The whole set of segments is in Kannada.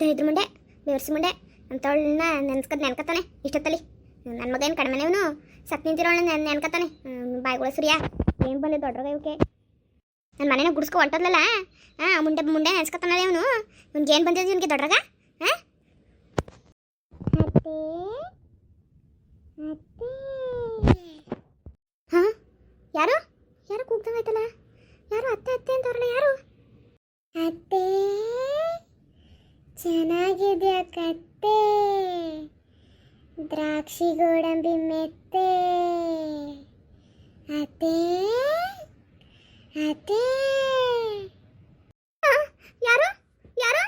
ದರಿದ್ರ ಮುಂಡೆ ಬೇವರ್ಸಿ ಮುಂಡೆ ಅಂತವಳನ್ನ ನೆನ್ಸ್ಕದ್ ನೆನ್ಕತಾನೆ ಇಷ್ಟೊತ್ತಲ್ಲಿ. ನನ್ನ ಮಗ ಏನು ಕಡಿಮೆ ಇವನು ಸತ್ ನಿಂತಿರೋಣ ನೆನ್ ನೆನ್ಕತಾನೆ. ಬಾಯ್ಗಳ ಸುರಿಯ. ಏನು ಬಂದೆ ದೊಡ್ಡ ಇವಕ್ಕೆ? ನನ್ನ ಮನೇನ ಗುಡ್ಸ್ಕೊ ಹೊಂಟದ್ಲಲ್ಲ? ಹಾಂ ಮುಂಡೆ ಮುಂಡೆ ನೆನ್ಸ್ಕತಾನಲ್ಲ ಇವನು ಇವ್ನಿಗೆ ಏನು ಬಂದಿದ್ದು ಇವನಿಗೆ ದೊಡ್ಡಗ ಹಾಂ? ಹಾಂ? ಯಾರು? ಯಾರು ಕೂಗ್ದಂಗಾಯ್ತಲ್ಲ? ಯಾರು ಅತ್ತೆ ಅತ್ತೆ ಅಂತವ್ರಲ್ಲ ಯಾರು ಅತ್ತೆ ಚೆನ್ನಾಗಿದೆ ಕತ್ತೆ ಗೋಡಂಬಿ ಮೆತ್ತೆ ಅತ್ತೆ ಅತ್ತೆ ಆ, ಯಾರು ಯಾರು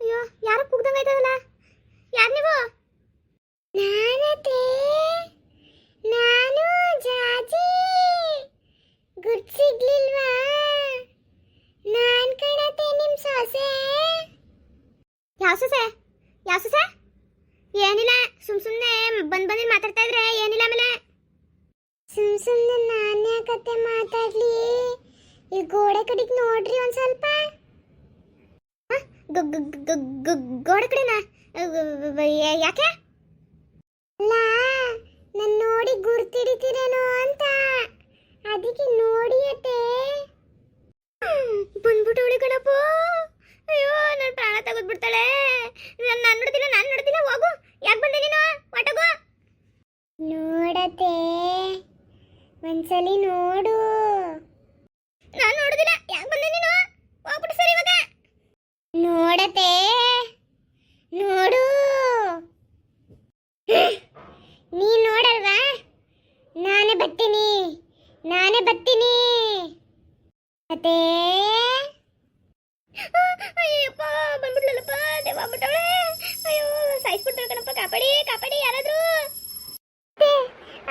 ಅಯ್ಯೋ ಯಾರು ಕೂಗ್ದಂಗಾಯ್ತದಲ್ಲ ಯಾರು ನೀವು ನಾನತ್ತೆ ನಾನು ಜಾಜಿ ಗುಡ್ ಸಿಗ್ಲಿಲ್ವಾ ನಾನ್ ಕಣತೆ ನಿಮ್ ಸೊಸೆ ಯಾವ ಸೊಸೆ ಯಾವ ಸೊಸೆ ಏನಿಲ್ಲ, ಸುಮ್ ಸುಮ್ನೆ ಬಂದ್ ಬಂದಿದ್ ಮಾತಾಡ್ತಾ ಇದ್ರೆ ಏನಿಲ್ಲ ಆಮೇಲೆ. ಸುಮ್ ಸುಮ್ನೆ ನಾನ್ ಯಾಕತ್ತೆ ಮಾತಾಡ್ಲಿ? ಈ ಗೋಡೆ ಕಡೆಗ್ ನೋಡ್ರಿ ಒಂದ್ ಸ್ವಲ್ಪ. ಗೋಡೆ ಕಡೆನಾ? ಯಾಕೆ? ಅಲ್ಲ, ನನ್ ನೋಡಿ ಗುರ್ತಿಡಿತೀರೇನೋ ಅಂತ. ಅದಕ್ಕೆ ನೋಡಿ ಅತ್ತೆ. ಬಂದ್ಬಿಟ್ಟವಳಿ ಕಣಪ್ಪ. ಅಯ್ಯೋ ನನ್ನ ಪ್ರಾಣ ತೆಗೆದ್ಬಿಡ್ತಾಳೆ. ನಾನು ನೋಡ್ತಿಲ್ಲ ನಾನು ನೋಡ್ತಿಲ್ಲ, ಹೋಗು. ಯಾಕೆ ಬಂದೆ ನೀನು? ಒಟಗು. ನೋಡತ್ತೆ. ಒಂದ್ಸಲಿ ನೋಡು. ನಾನು ನೋಡುದಿಲ್ಲ. ಯಾಕೆ ಬಂದೆ ನೀನು? ಹೋಗ್ಬಿಟ್ಟು ಸರಿ ಇವಾಗ. ನೋಡತೆ ನೋಡು. ನೀ ನೋಡಲ್ವಾ? ನಾನೇ ಬರ್ತೀನಿ. ನಾನೇ ಬರ್ತೀನಿ. ಅದೇ ಸಾಯಿಸ್ಬಿಟ್ರು ಕಣಪ್ಪ ಕಾಪಾಡಿ ಕಾಪಾಡಿ ಯಾರಾದ್ರೂ?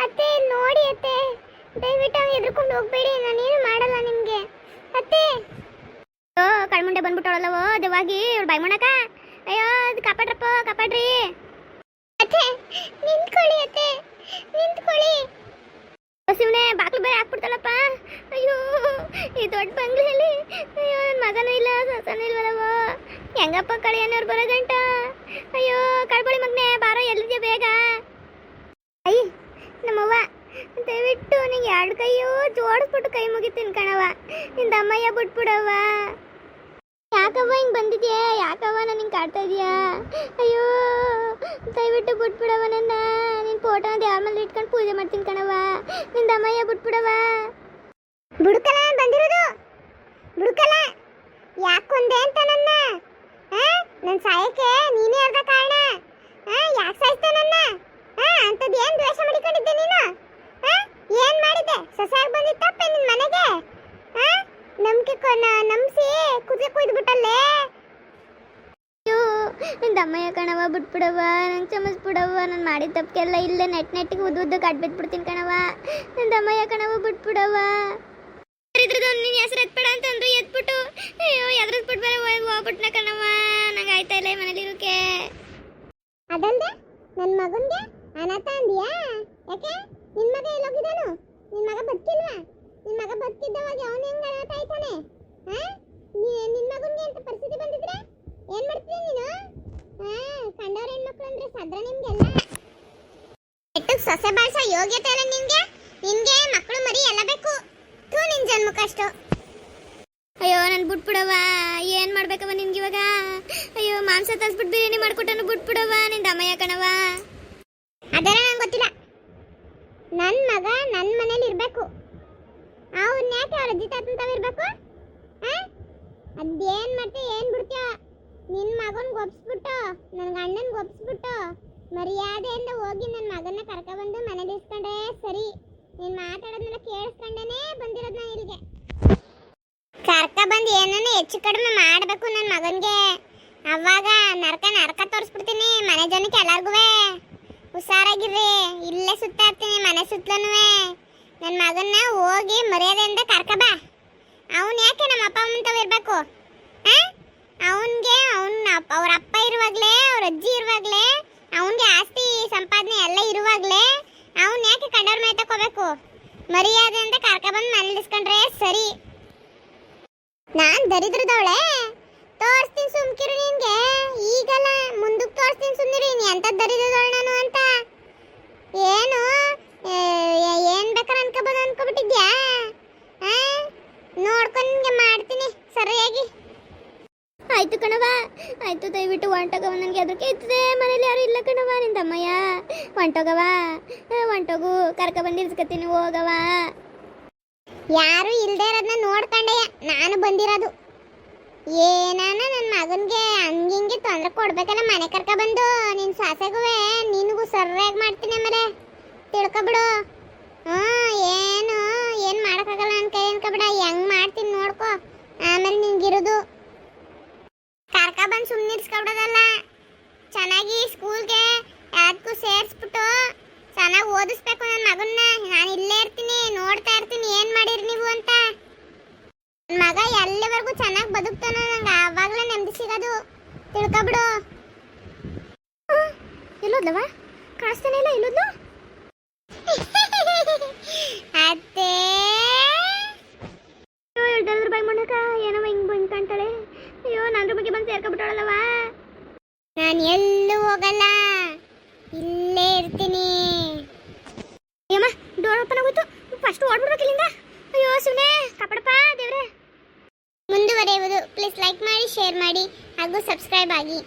ಅತ್ತೆ ನೋಡಿ ಅತ್ತೆ. ದಯವಿಟ್ಟು ಅವ್ನು ಎದ್ರುಕೊಂಡು ಹೋಗ್ಬೇಡಿ ನಾನೇನು ಮಾಡಲ್ಲ ನಿಮಗೆ. ಅತ್ತೆ. ಅಯ್ಯೋ ಕಳ್ಮುಂಡೆ ಬಂದ್ಬಿಟ್ಟವಳಲ್ಲವೋ ದೇವಾಗಿ ಇವಳು ಬಾಯ್ ಮಾಡಕ ಅಯ್ಯೋ ಅದು ಕಾಪಾಡ್ರಪ್ಪ ಕಾಪಾಡ್ರಿ. ಅತ್ತೆ ನಿಂತ್ಕೊಳ್ಳಿ ಅತ್ತೆ. ನಿಂತ್ಕೊಳ್ಳಿ. ಶಿವನೇ ಬಾಕ್ಲು ಬೇರೆ ಹಾಕ್ಬಿಡ್ತಾಳಪ್ಪ ಅಯ್ಯೋ ಈ ದೊಡ್ಡ ಬಂಗ್ಲೆಯಲ್ಲಿ. ಅಯ್ಯೋ ಮಗನೂ ಇಲ್ಲ ಸಸನೂ ಇಲ್ವಲ್ಲವೋ. ಹೆಂಗಪ್ಪ ಕಳಿಯನವ್ರು ಬರೋ ಗಂಟ? ಅಯ್ಯೋ ಕಳ್ಕೊಳ್ಳಿ ಮಗನೇ, ಬಾರೋ, ಎಲ್ಲಿದ್ಯಾ ಬೇಗ? ಅಯ್ಯ, ನಮ್ಮವ್ವ, ದಯವಿಟ್ಟು ನಿಂಗೆ ಎರಡು ಕೈಯೋ ಜೋಡಿಸ್ಬಿಟ್ಟು ಕೈ ಮುಗಿತೀನಿ ಕಣವ ನಿಂದ ಅಮ್ಮಯ್ಯ ಬಿಟ್ಬಿಡವ್ವ. ಯಾಕವ್ವ ಹಿಂಗೆ ಬಂದಿದ್ಯಾ? ಯಾಕವ್ವ ನಾನು ಹಿಂಗೆ ಕಾಡ್ತಾ ಇದೀಯಾ? ಅಯ್ಯೋ, ದಯವಿಟ್ಟು ಬಿಟ್ಬಿಡವ ನನ್ನ. ನಿನ್ನ ಫೋಟೋನ ದೇವ್ರ ಮೇಲೆ ಇಟ್ಕೊಂಡು ಪೂಜೆ ಮಾಡ್ತೀನಿ ಕಣವ ನಿಂದ ಅಮ್ಮಯ್ಯ ಬಿಟ್ಬಿಡವ ಬುಡುಕಲ ಬಂದಿರೋದು? ಬುಡುಕಲ? ಯಾಕೊಂದೆ ಅಂತ ನನ್ನ? ನನ್ನ ಸಾಯಕ್ಕೆ ನೀನೇ ಅರ್ಧ ಕಾರಣ. ಯಾಕೆ ಸಾಯಿಸ್ತಾ ನನ್ನ? ಅಂಥದ್ದು ಏನು ದ್ವೇಷ ಮಾಡಿಕೊಂಡಿದ್ದೆ ನೀನು? ಏನು ಮಾಡಿದ್ದೆ? ಸೊಸೆಯಾಗಿ ಬಂದಿದ್ದ ತಪ್ಪೆ ನಿನ್ನ ಮನೆಗೆ? ನಂಬಿಕೆ ನಂಬಿಸಿ ಕುದಿ ಕುಯ್ದುಬಿಟ್ಟಲ್ಲೇ ಅಮ್ಮಯ್ಯ ಕಣವ ಬಿಟ್ಬಿಡವ ನಂಗೆ ಕ್ಷಮಿಸ್ಬಿಡವ ನಾನು ಮಾಡಿದ ತಪ್ಪಿಗೆಲ್ಲ ಇಲ್ಲ ನೆಟ್ ನೆಟ್ಟಿಗೆ ಉದ್ದು ಉದ್ದು ಬಿಟ್ಬಿಡ್ತೀನಿ ಕಣವ ನಿಂದ ದಮ್ಮಯ್ಯ ಕಣವ ಬಿಟ್ಬಿಡವ ನಿನ್ನ ಹೆಸರು ಎತ್ಬೇಡ ಅಂತಂದ್ರು, ಎತ್ಬಿಟ್ಟು. ಅಯ್ಯೋ, ಎದ್ರದ್ ಬಿಟ್ಬಾರ ಹೋಗಿ ಹೋಗ್ಬಿಟ್ನ ಕಣವ ಆಯ್ತಾ ಇಲ್ಲ ಈ ಮನೇಲಿ ಇರೋಕೆ? ಅದಲ್ದೆ ನನ್ನ ಮಗನ್ಗೆ ಅನಾಥ ಅಂದ್ಯಾ ಯಾಕೆ? ನಿನ್ ಮಗ ಎಲ್ಲೋಗಿದ್ದಾನು? ನಿನ್ನ ಮಗ ಬದುಕಿಲ್ವಾ? ನಿನ್ ಮಗ ಬದುಕಿದ್ದವಾಗ ಅವನು ಹೆಂಗ ಅನಾಥ ಆಯ್ತಾನೆ ಹಾ? ನೀ- ನಿನ್ ಮಗನ್ಗೆ ಅಂತ ಪರಿಸ್ಥಿತಿ ಬಂದಿದ್ರೆ? ಏನ್ ಮಾಡ್ತೀನಿ ನೀನು? ಹಾ, ಕಂಡವ್ರ ಹೆಣ್ಮಕ್ಳು ಅಂದ್ರೆ ಸದ್ರ ನಿಮ್ಗೆಲ್ಲ. ಎಟ್ಟಕ್ ಸೊಸೆ ಬಾಳ್ಸ ಯೋಗ್ಯತೆ ಇಲ್ಲ ನಿನ್ಗೆ? ನಿನ್ಗೆ ಮಕ್ಕಳು ಮರಿ ಎಲ್ಲ ಬೇಕು. ಥೂ, ನಿನ್ ಜನ್ಮಕ್ಕಷ್ಟು ಅಯ್ಯೋ, ನನ್ ಬಿಟ್ಬಿಡವ ಏನ್ ಮಾಡ್ಬೇಕವ ನಿನ್ಗೆ ಇವಾಗ? ಅಯ್ಯೋ, ಮಾಂಸ ತರಿಸ್ಬಿಟ್ಟು ಬಿರಿಯಾನಿ ಮಾಡ್ಕೊಟ್ಟನು ಬಿಟ್ಬಿಡವ ನಿಂದ ಅಮ್ಮಯ್ಯ ಕಣವ ಅದರ ನಂಗೆ ಗೊತ್ತಿಲ್ಲ. ನನ್ನ ಮಗ ನನ್ನ ಮನೇಲಿ ಇರಬೇಕು. ಅವ್ನ ಯಾಕೆ ಅವ್ರ ಅಜ್ಜಿ ತಾತನ ತಾವ ಇರಬೇಕು? ಅದೇನ್ ಮಾಡ್ತೀಯ ಏನ್ ಬಿಡ್ತೀಯ? ನಿನ್ನ ಮಗನ್ ಒಪ್ಸ್ಬಿಟ್ಟು ನನ್ನ ಗಂಡನ್ ಒಪ್ಸ್ಬಿಟ್ಟು ಮರ್ಯಾದೆಯಿಂದ ಹೋಗಿ ನನ್ನ ಮಗನ ಕರ್ಕೊಬಂದು ಮನೇಲಿ ಇಸ್ಕೊಂಡೇ ಸರಿ. ನೀನ್ ಮಾತಾಡೋದನ್ನ ಕೇಳಿಸ್ಕೊಂಡೇನೆ ಬಂದಿರೋದು ನಾನು ಇಲ್ಲಿಗೆ. ಕರ್ಕ ಬಂದು ಏನನ್ನ ಹೆಚ್ಚು ಕಡಿಮೆ ಮಾಡಬೇಕು ನನ್ನ ಮಗನಿಗೆ. ಅವಾಗ ನರಕ ನರಕ ತೋರಿಸ್ಬಿಡ್ತೀನಿ ಮನೆ ಜನಕ್ಕೆ ಎಲ್ಲರಿಗೂ ಹುಷಾರಾಗಿರ್ರಿ, ಇಲ್ಲೇ ಸುತ್ತಾಡ್ತೀನಿ ಮನೆ ಸುತ್ತಲೂ ನನ್ನ ಮಗನ್ನ ಹೋಗಿ ಮರ್ಯಾದೆಯಿಂದ ಕರ್ಕ ಬಾ. ಅವನು ಯಾಕೆ ನಮ್ಮ ಅಪ್ಪ ಅಮ್ಮಂತವ್ ಇರಬೇಕು? ಅವನಿಗೆ ಅವನ ಅವ್ರ ಅಪ್ಪ ಇರುವಾಗಲೇ, ಅವ್ರ ಅಜ್ಜಿ ಇರುವಾಗಲೇ, ಅವನಿಗೆ ಆಸ್ತಿ ಸಂಪಾದನೆ ಎಲ್ಲ ಇರುವಾಗಲೇ, ಅವನು ಯಾಕೆ ಕಂಡವ್ರ ಮೇಲೆ ತಕೋಬೇಕು ಮರ್ಯಾದೆಯಿಂದ ಕರ್ಕ ಬಂದು ಮನೇಲಿಸ್ಕೊಂಡ್ರೆ ಸರಿ. ನಾನ್ ದರಿದ್ರದವಳೆ. ತೋರಿಸ್ತೀನಿ ಸುಮ್ಕಿರು ನಿನ್ಗೆ. ಅಂತ ದರಿದ್ರದೊಳ ನಾನು ಅಂತ. ಏನು? ಏ, ಏ- ಏನ್ ಬೇಕಾರೆ ಅನ್ಕೋಬೋದು ಅನ್ಕೋಬಿಟ್ಟಿದ್ಯಾ? ಆ? ನಿಮಗೆ ಮಾಡ್ತೀನಿ ಸರಿಯಾಗಿ. ಆಯ್ತು ಕಣವ ಆಯ್ತು ದಯವಿಟ್ಟು ಹೊಂಟೋಗವ ನನಗೆ ಅದಕ್ಕೆ ಇರ್ತದೆ ಮನೇಲಿ ಯಾರು ಇಲ್ಲ ಕಣವ ನಿಂದಮ್ಮಯ್ಯ. ಒಂಟೋಗವ ಹೊಂಟೋಗು ಕರ್ಕ ಬಂದಿರ್ಸ್ಕತ್ತೀನಿ ಹೋಗವ ಯಾರು ಇಲ್ದೇ ಇರೋದನ್ನ ನೋಡ್ಕೊಂಡೆ ನಾನು ಬಂದಿರೋದು. ಏನಾನ ನನ್ನ ಮಗನಿಗೆ ಹಂಗಿಂಗೆ ತೊಂದರೆ ಕೊಡ್ಬೇಕಲ್ಲ ಮನೆ ಕರ್ಕ ಬಂದು, ನಿನ್ ಸಾಸೆಗೂ ನಿನಗೂ ಸರ್ಯಾಗಿ ಮಾಡ್ತೀನಿ ಮರೆ. ತಿಳ್ಕೊಬಿಡು ಹ್ಞೂ, ಏನು ಏನು ಮಾಡೋಕ್ಕಾಗಲ್ಲ ನನ್ನ ಕೈ ಅನ್ಕೊಬಿಡ ಹೆಂಗ್ ಮಾಡ್ತೀನಿ ನೋಡ್ಕೊ. ಆಮೇಲೆ ನಿನ್ಗಿರೋದು. ಕರ್ಕ ಬಂದು ಸುಮ್ಮನೆ ಇರ್ಸ್ಕೊಬಿಡೋದಲ್ಲ. ಚೆನ್ನಾಗಿ ಸ್ಕೂಲ್ಗೆ ಯಾವ್ದಕ್ಕೂ ಸೇರಿಸ್ಬಿಟ್ಟು ಚೆನ್ನಾಗಿ ಓದಿಸ್ಬೇಕು ನನ್ನ ಮಗನ್ನ. ನಾನು ಇಲ್ಲೇ ಇರ್ತೀನಿ. ಇರ್ತೀನಿ ಮಾಡಿರಿ ನೀವು ಅಂತ? ಮಗ ಎಲ್ಲಿವರೆಗೂ ಚೆನ್ನಾಗಿ ಬದುಕ್ತಾನ ನಂಗೆ ಆವಾಗಲೇ ನೆಮ್ಮದಿ ಸಿಗೋದು. ತಿಳ್ಕೊಬಿಡು ಎಲ್ಲೋದ್ಲವ ಕಾಣಿಸ್ತಾನೆ ಇಲ್ಲ ಎಲ್ಲೋದ್ಲು ಅತ್ತೆ! ಹೇಳ್ದಲ್ರ ಬಾಯ್ ಮಾಡಕ ಏನೋ ಹಿಂಗ್ ಬಂದ್ ಕಾಣ್ತಾಳೆ? ಅಯ್ಯೋ ನಂದ್ರ ಬಗ್ಗೆ ಬಂದು ಸೇರ್ಕೊಬಿಟ್ಟಾಳಲ್ಲವ? ನಾನು ಎಲ್ಲೂ ಹೋಗಲ್ಲ. ಇಲ್ಲೇ ಇರ್ತೀನಿ. ಅಯ್ಯಮ್ಮ, ಡೋರ್ ಓಪನ್ ಆಗೋಯ್ತು? ಫಸ್ಟ್ ಓಡ್ಬಿಡ್ಬೇಕು ಇಲ್ಲಿಂದ? ಅಯ್ಯೋ ಸುಮ್ಮನೆ ಕಾಪಾಡಪ್ಪ, ದೇವ್ರೆ. ಮುಂದುವರೆಯುವುದು. ಪ್ಲೀಸ್ ಲೈಕ್ ಮಾಡಿ ಶೇರ್ ಮಾಡಿ, ಹಾಗೂ ಸಬ್ಸ್ಕ್ರೈಬ್ ಆಗಿ.